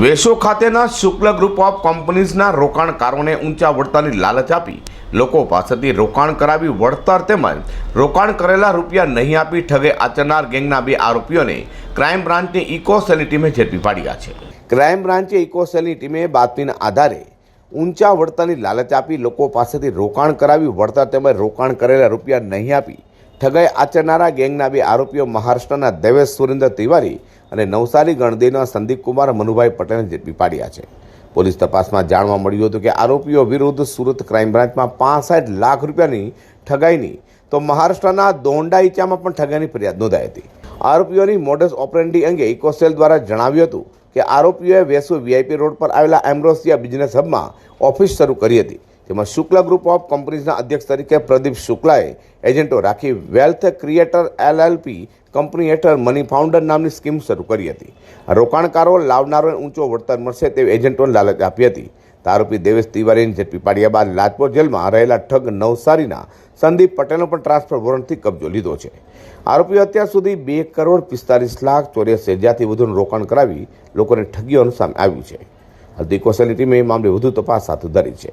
વેસો ખાતેના શુક્લ group of કંપનીઝના રોકાણકારોને ઊંચા વળતરની લાલચ આપી. લોકો પાસેથી રોકાણ કરાવી વળતર તેમજ રોકાણ કરેલા રૂપિયા નહીં આપી ઠગે આચરનાર ગેંગના બે આરોપીઓને ક્રાઇમ બ્રાન્ચની ઇકો સેલની ટીમે ઝડપી પાડ્યા છે. ક્રાઇમ બ્રાન્ચે ઇકો સેલની ટીમે બાતમીના આધારે ઊંચા વળતરની લાલચ આપી લોકો પાસેથી રોકાણ કરાવી વળતર તેમજ રોકાણ કરેલા રૂપિયા નહીં આપી ઠગાઈ આચરનારા ગેંગના બે આરોપીઓ મહારાષ્ટ્રના દેવેશ સુરેન્દ્ર તિવારી અને નવસારી ગણદેના સંદીપ કુમાર મનુભાઈ પટેલને ઝડપી પાડ્યા છે. પોલીસ તપાસમાં જાણવા મળ્યું હતું કે આરોપીઓ વિરુદ્ધ સુરત ક્રાઇમ બ્રાન્ચમાં પાસઠ લાખ રૂપિયાની ઠગાઈની, તો મહારાષ્ટ્રના દોંડા ઇચામાં પણ ઠગાઈની ફરિયાદ નોંધાઈ હતી. આરોપીઓની મોડસ ઓપરેન્ડી અંગે ઇકોસેલ દ્વારા જણાવ્યું હતું કે આરોપીઓએ વેસુ વીઆઈપી રોડ પર આવેલા એમ્બ્રોસિયા બિઝનેસ હબમાં ઓફિસ શરૂ કરી હતી. જેમાં શુક્લ ગ્રુપ ઓફ કંપનીઝના અધ્યક્ષ તરીકે પ્રદીપ શુક્લાએ એજન્ટો રાખી વેલ્થ ક્રિએટર એલએલપી કંપની હેઠળ મની ફાઉન્ડર નામની સ્કીમ શરૂ કરી હતી. રોકાણકારો લાવનારોને ઊંચો વળતર મળશે તેવી એજન્ટોને લાલચ આપી હતી. આરોપી દેવેશ તિવારીને ઝડપી પાડ્યા બાદ લાજપોર જેલમાં રહેલા ઠગ નવસારીના સંદીપ પટેલનો પણ ટ્રાન્સફર વોરંટથી કબજો લીધો છે. આરોપીઓ અત્યાર સુધી બે કરોડ પિસ્તાલીસ લાખ ચોર્યાસી હજારથી વધુનું રોકાણ કરાવી લોકોને ઠગીઓનું સામે આવ્યું છે. હલ્દી ઇકોસેલની ટીમે એ મામલે વધુ તપાસ હાથ ધરી છે.